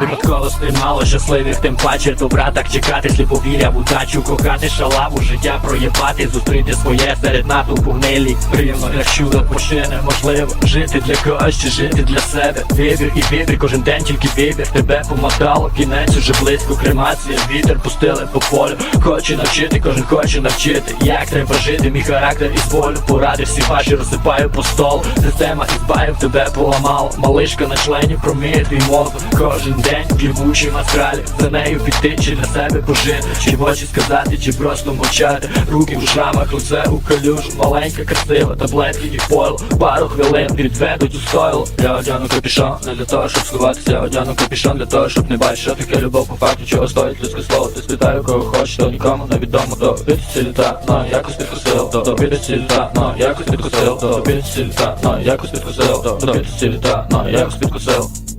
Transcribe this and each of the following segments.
Випадковостей мало щасливих, тим паче добра так чекати, сліповіря в удачу, кохати шалаву, життя проєбати, зустріти своє серед натовпу гнилі. Приємно як чудо почине, можливо жити для когось чи жити для себе. Вибір і вибір, кожен день тільки вибір. Тебе помотало, кінець уже близько, кремація, вітер пустили по полю. Хочу навчити, кожен хоче навчити. Як треба жити, мій характер із волю. Поради всі ваші розсипаю по столу. Система ізбаїв тебе поламало. Малишка на члені промиє твій мозок. Кожен день плівучий мастралі. За нею піти чи для себе пожити. Чи в очі сказати, чи просто мовчати. Руки в шрамах, лице у калюжу. Маленька, красива, таблетки і пойло. Пару хвилин відведуть у стойло. Я одягну капішон, не для того, щоб сховатися. Одягну капішон для того, щоб не бачити, що таке любов по факту, чого стоїть людське слово. Ти спитаю, кого хочеш, то нікому не відомо. До підці літа, но якось підкосив. До підці літа, но якось підкосив. До підці літа, но якось підкосив. До підці літа, но якось підкосив.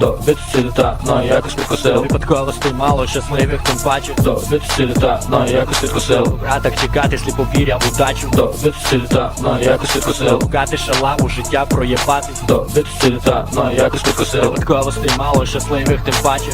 До відсіліта, но якось підкосив Випадковостей мало щасливих, тим паче До відсіліта, но якось підкосив Добра так чекати, сліповіря в удачу. До відсіліта, но якось підкосив шала шалаву, життя проєбати. До відсіліта, но якось підкосив Випадковостей мало щасливих, тим паче